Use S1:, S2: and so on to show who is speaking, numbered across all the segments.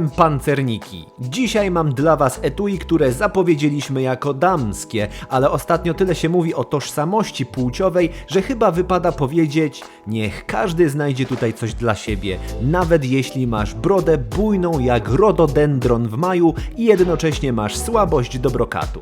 S1: Czołem pancerniki! Dzisiaj mam dla Was etui, które zapowiedzieliśmy jako damskie, ale ostatnio tyle się mówi o tożsamości płciowej, że chyba wypada powiedzieć: niech każdy znajdzie tutaj coś dla siebie, nawet jeśli masz brodę bujną jak rododendron w maju i jednocześnie masz słabość do brokatu.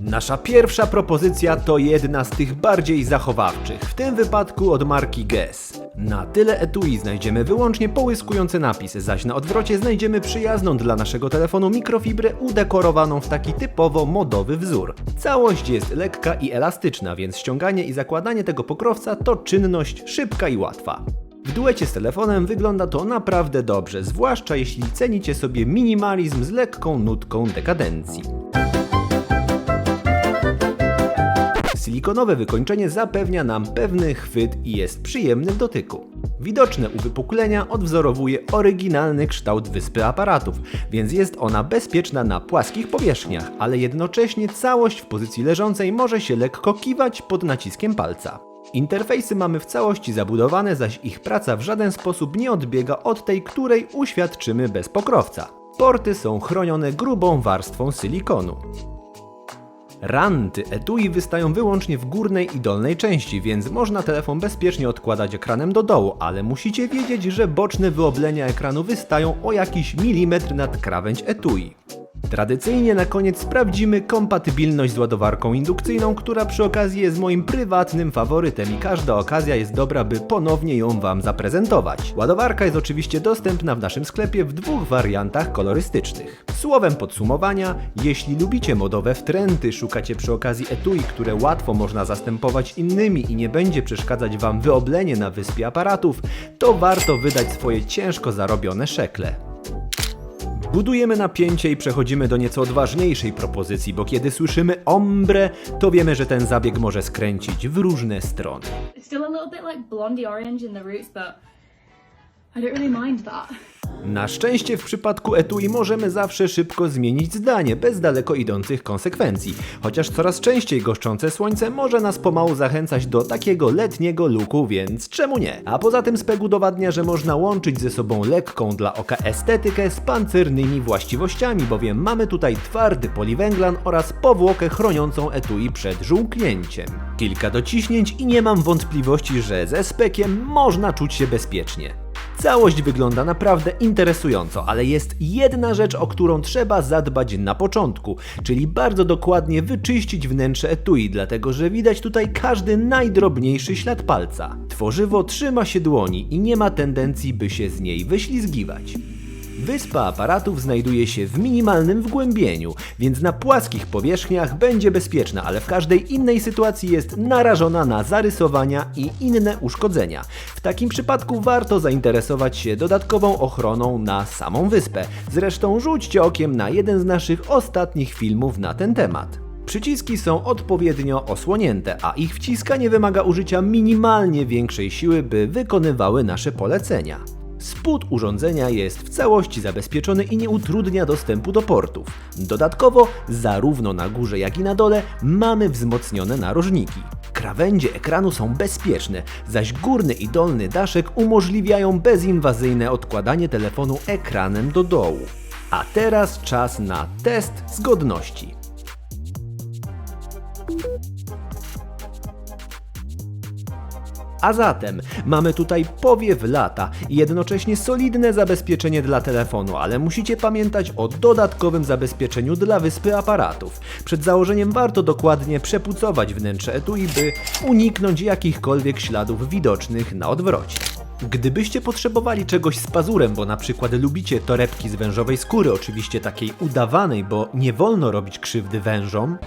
S1: Nasza pierwsza propozycja to jedna z tych bardziej zachowawczych, w tym wypadku od marki Guess. Na tyle etui znajdziemy wyłącznie połyskujący napis, zaś na odwrocie znajdziemy przyjazną dla naszego telefonu mikrofibrę udekorowaną w taki typowo modowy wzór. Całość jest lekka i elastyczna, więc ściąganie i zakładanie tego pokrowca to czynność szybka i łatwa. W duecie z telefonem wygląda to naprawdę dobrze, zwłaszcza jeśli cenicie sobie minimalizm z lekką nutką dekadencji. Silikonowe wykończenie zapewnia nam pewny chwyt i jest przyjemny w dotyku. Widoczne uwypuklenia odwzorowuje oryginalny kształt wyspy aparatów, więc jest ona bezpieczna na płaskich powierzchniach, ale jednocześnie całość w pozycji leżącej może się lekko kiwać pod naciskiem palca. Interfejsy mamy w całości zabudowane, zaś ich praca w żaden sposób nie odbiega od tej, której uświadczymy bez pokrowca. Porty są chronione grubą warstwą silikonu. Ranty etui wystają wyłącznie w górnej i dolnej części, więc można telefon bezpiecznie odkładać ekranem do dołu, ale musicie wiedzieć, że boczne wyoblenia ekranu wystają o jakiś milimetr nad krawędź etui. Tradycyjnie na koniec sprawdzimy kompatybilność z ładowarką indukcyjną, która przy okazji jest moim prywatnym faworytem i każda okazja jest dobra, by ponownie ją Wam zaprezentować. Ładowarka jest oczywiście dostępna w naszym sklepie w dwóch wariantach kolorystycznych. Słowem podsumowania, jeśli lubicie modowe wtręty, szukacie przy okazji etui, które łatwo można zastępować innymi i nie będzie przeszkadzać Wam wyoblenie na wyspie aparatów, to warto wydać swoje ciężko zarobione szekle. Budujemy napięcie i przechodzimy do nieco odważniejszej propozycji, bo kiedy słyszymy ombre, to wiemy, że ten zabieg może skręcić w różne strony.
S2: Still a little bit like blondie orange in the roots, but I don't really mind that.
S1: Na szczęście w przypadku etui możemy zawsze szybko zmienić zdanie, bez daleko idących konsekwencji. Chociaż coraz częściej goszczące słońce może nas pomału zachęcać do takiego letniego luku, więc czemu nie? A poza tym spek udowadnia, że można łączyć ze sobą lekką dla oka estetykę z pancernymi właściwościami, bowiem mamy tutaj twardy poliwęglan oraz powłokę chroniącą etui przed żółknięciem. Kilka dociśnięć i nie mam wątpliwości, że ze spekiem można czuć się bezpiecznie. Całość wygląda naprawdę interesująco, ale jest jedna rzecz, o którą trzeba zadbać na początku, czyli bardzo dokładnie wyczyścić wnętrze etui, dlatego że widać tutaj każdy najdrobniejszy ślad palca. Tworzywo trzyma się dłoni i nie ma tendencji, by się z niej wyślizgiwać. Wyspa aparatów znajduje się w minimalnym wgłębieniu, więc na płaskich powierzchniach będzie bezpieczna, ale w każdej innej sytuacji jest narażona na zarysowania i inne uszkodzenia. W takim przypadku warto zainteresować się dodatkową ochroną na samą wyspę. Zresztą rzućcie okiem na jeden z naszych ostatnich filmów na ten temat. Przyciski są odpowiednio osłonięte, a ich wciskanie wymaga użycia minimalnie większej siły, by wykonywały nasze polecenia. Spód urządzenia jest w całości zabezpieczony i nie utrudnia dostępu do portów. Dodatkowo, zarówno na górze, jak i na dole mamy wzmocnione narożniki. Krawędzie ekranu są bezpieczne, zaś górny i dolny daszek umożliwiają bezinwazyjne odkładanie telefonu ekranem do dołu. A teraz czas na test zgodności. A zatem mamy tutaj powiew lata i jednocześnie solidne zabezpieczenie dla telefonu, ale musicie pamiętać o dodatkowym zabezpieczeniu dla wyspy aparatów. Przed założeniem warto dokładnie przepucować wnętrze etui, by uniknąć jakichkolwiek śladów widocznych na odwrocie. Gdybyście potrzebowali czegoś z pazurem, bo na przykład lubicie torebki z wężowej skóry, oczywiście takiej udawanej, bo nie wolno robić krzywdy wężom,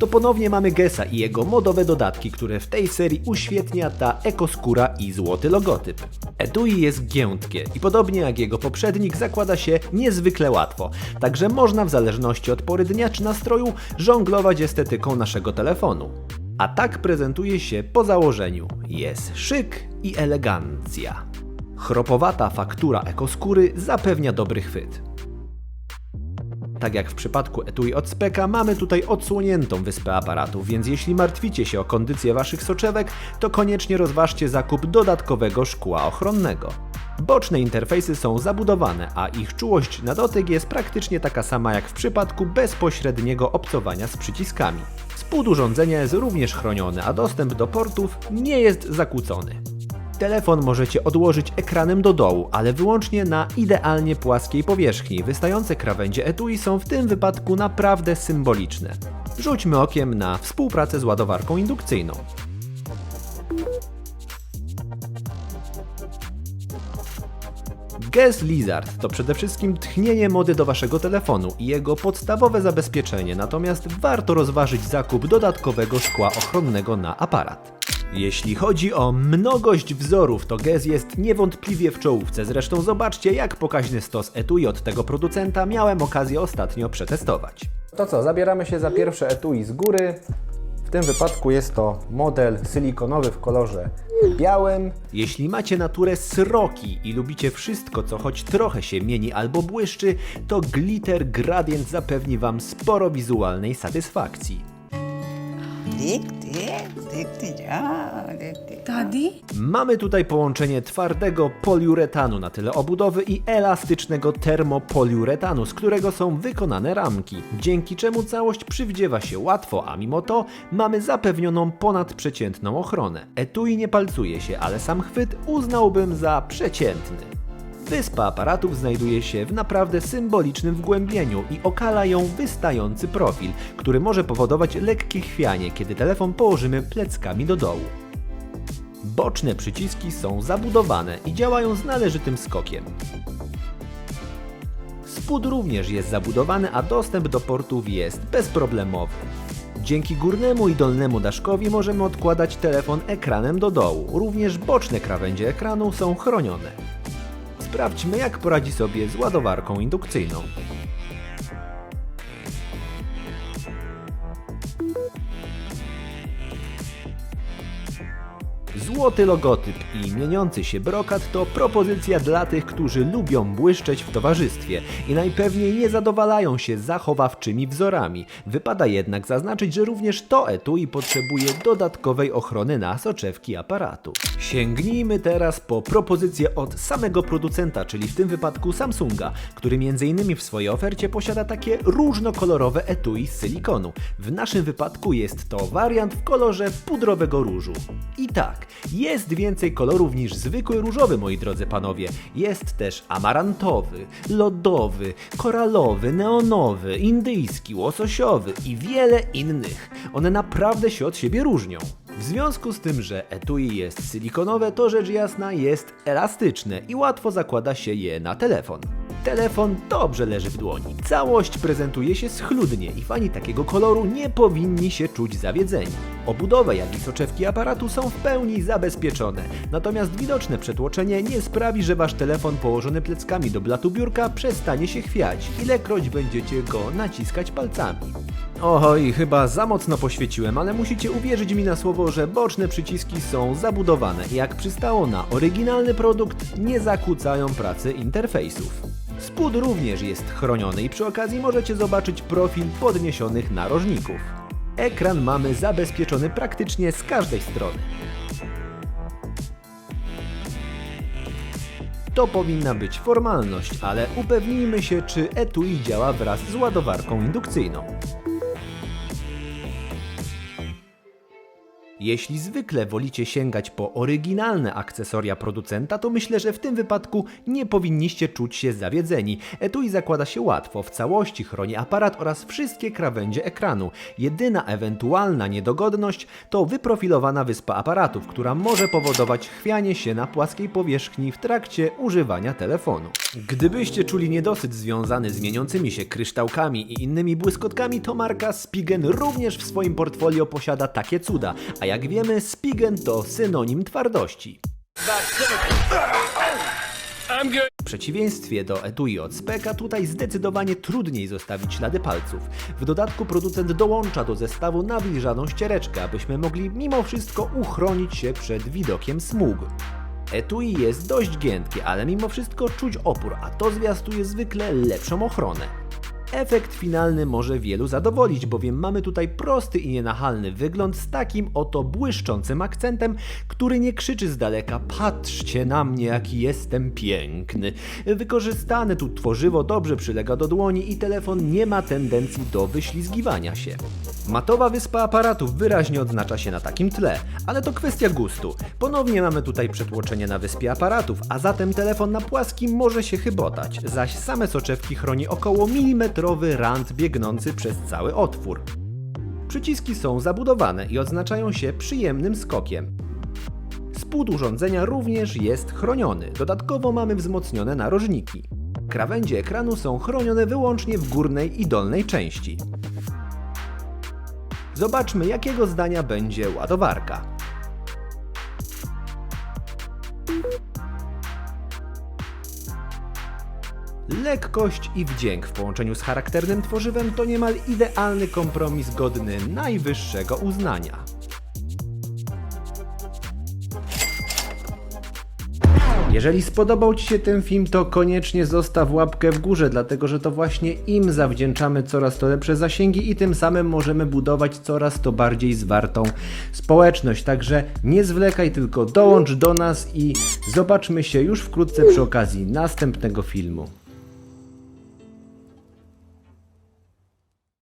S1: to ponownie mamy Gesa i jego modowe dodatki, które w tej serii uświetnia ta ekoskóra i złoty logotyp. Etui jest giętkie i podobnie jak jego poprzednik zakłada się niezwykle łatwo, także można w zależności od pory dnia czy nastroju żonglować estetyką naszego telefonu. A tak prezentuje się po założeniu. Jest szyk i elegancja. Chropowata faktura ekoskóry zapewnia dobry chwyt. Tak jak w przypadku etui od Speka, mamy tutaj odsłoniętą wyspę aparatów, więc jeśli martwicie się o kondycję waszych soczewek, to koniecznie rozważcie zakup dodatkowego szkła ochronnego. Boczne interfejsy są zabudowane, a ich czułość na dotyk jest praktycznie taka sama jak w przypadku bezpośredniego obcowania z przyciskami. Spód urządzenia jest również chroniony, a dostęp do portów nie jest zakłócony. Telefon możecie odłożyć ekranem do dołu, ale wyłącznie na idealnie płaskiej powierzchni. Wystające krawędzie etui są w tym wypadku naprawdę symboliczne. Rzućmy okiem na współpracę z ładowarką indukcyjną. Guess Lizard to przede wszystkim tchnienie mody do waszego telefonu i jego podstawowe zabezpieczenie, natomiast warto rozważyć zakup dodatkowego szkła ochronnego na aparat. Jeśli chodzi o mnogość wzorów, to Gez jest niewątpliwie w czołówce. Zresztą zobaczcie, jak pokaźny stos etui od tego producenta miałem okazję ostatnio przetestować. To co, zabieramy się za pierwsze etui z góry. W tym wypadku jest to model silikonowy w kolorze białym. Jeśli macie naturę sroki i lubicie wszystko, co choć trochę się mieni albo błyszczy, to Glitter Gradient zapewni Wam sporo wizualnej satysfakcji.
S3: Daddy?
S1: Mamy tutaj połączenie twardego poliuretanu na tyle obudowy i elastycznego termopoliuretanu, z którego są wykonane ramki, dzięki czemu całość przywdziewa się łatwo, a mimo to mamy zapewnioną ponadprzeciętną ochronę. Etui nie palcuje się, ale sam chwyt uznałbym za przeciętny. Wyspa aparatów znajduje się w naprawdę symbolicznym wgłębieniu i okala ją wystający profil, który może powodować lekkie chwianie, kiedy telefon położymy pleckami do dołu. Boczne przyciski są zabudowane i działają z należytym skokiem. Spód również jest zabudowany, a dostęp do portów jest bezproblemowy. Dzięki górnemu i dolnemu daszkowi możemy odkładać telefon ekranem do dołu. Również boczne krawędzie ekranu są chronione. Sprawdźmy, jak poradzi sobie z ładowarką indukcyjną. Złoty logotyp i mieniący się brokat to propozycja dla tych, którzy lubią błyszczeć w towarzystwie i najpewniej nie zadowalają się zachowawczymi wzorami. Wypada jednak zaznaczyć, że również to etui potrzebuje dodatkowej ochrony na soczewki aparatu. Sięgnijmy teraz po propozycję od samego producenta, czyli w tym wypadku Samsunga, który m.in. w swojej ofercie posiada takie różnokolorowe etui z silikonu. W naszym wypadku jest to wariant w kolorze pudrowego różu. I tak, jest więcej kolorów niż zwykły różowy, moi drodzy panowie. Jest też amarantowy, lodowy, koralowy, neonowy, indyjski, łososiowy i wiele innych. One naprawdę się od siebie różnią. W związku z tym, że etui jest silikonowe, to rzecz jasna jest elastyczne i łatwo zakłada się je na telefon. Telefon dobrze leży w dłoni. Całość prezentuje się schludnie i fani takiego koloru nie powinni się czuć zawiedzeni. Obudowę, jak i soczewki aparatu są w pełni zabezpieczone, natomiast widoczne przetłoczenie nie sprawi, że wasz telefon położony pleckami do blatu biurka przestanie się chwiać, ilekroć będziecie go naciskać palcami. Oj, chyba za mocno poświeciłem, ale musicie uwierzyć mi na słowo, że boczne przyciski są zabudowane i jak przystało na oryginalny produkt, nie zakłócają pracy interfejsów. Spód również jest chroniony i przy okazji możecie zobaczyć profil podniesionych narożników. Ekran mamy zabezpieczony praktycznie z każdej strony. To powinna być formalność, ale upewnijmy się, czy etui działa wraz z ładowarką indukcyjną. Jeśli zwykle wolicie sięgać po oryginalne akcesoria producenta, to myślę, że w tym wypadku nie powinniście czuć się zawiedzeni. Etui zakłada się łatwo, w całości chroni aparat oraz wszystkie krawędzie ekranu. Jedyna ewentualna niedogodność to wyprofilowana wyspa aparatów, która może powodować chwianie się na płaskiej powierzchni w trakcie używania telefonu. Gdybyście czuli niedosyt związany z mieniącymi się kryształkami i innymi błyskotkami, to marka Spigen również w swoim portfolio posiada takie cuda, a jak wiemy, Spigen to synonim twardości. W przeciwieństwie do etui od Speka, tutaj zdecydowanie trudniej zostawić ślady palców. W dodatku producent dołącza do zestawu nawilżaną ściereczkę, abyśmy mogli mimo wszystko uchronić się przed widokiem smug. Etui jest dość giętkie, ale mimo wszystko czuć opór, a to zwiastuje zwykle lepszą ochronę. Efekt finalny może wielu zadowolić, bowiem mamy tutaj prosty i nienachalny wygląd z takim oto błyszczącym akcentem, który nie krzyczy z daleka patrzcie na mnie jaki jestem piękny. Wykorzystane tu tworzywo dobrze przylega do dłoni i telefon nie ma tendencji do wyślizgiwania się. Matowa wyspa aparatów wyraźnie odznacza się na takim tle, ale to kwestia gustu. Ponownie mamy tutaj przetłoczenie na wyspie aparatów, a zatem telefon na płaskim może się chybotać, zaś same soczewki chroni około milimetrowy rand biegnący przez cały otwór. Przyciski są zabudowane i odznaczają się przyjemnym skokiem. Spód urządzenia również jest chroniony. Dodatkowo mamy wzmocnione narożniki. Krawędzie ekranu są chronione wyłącznie w górnej i dolnej części. Zobaczmy, jakiego zdania będzie ładowarka. Lekkość i wdzięk w połączeniu z charakternym tworzywem to niemal idealny kompromis godny najwyższego uznania. Jeżeli spodobał Ci się ten film, to koniecznie zostaw łapkę w górze, dlatego że to właśnie im zawdzięczamy coraz to lepsze zasięgi i tym samym możemy budować coraz to bardziej zwartą społeczność. Także nie zwlekaj, tylko dołącz do nas i zobaczmy się już wkrótce przy okazji następnego filmu.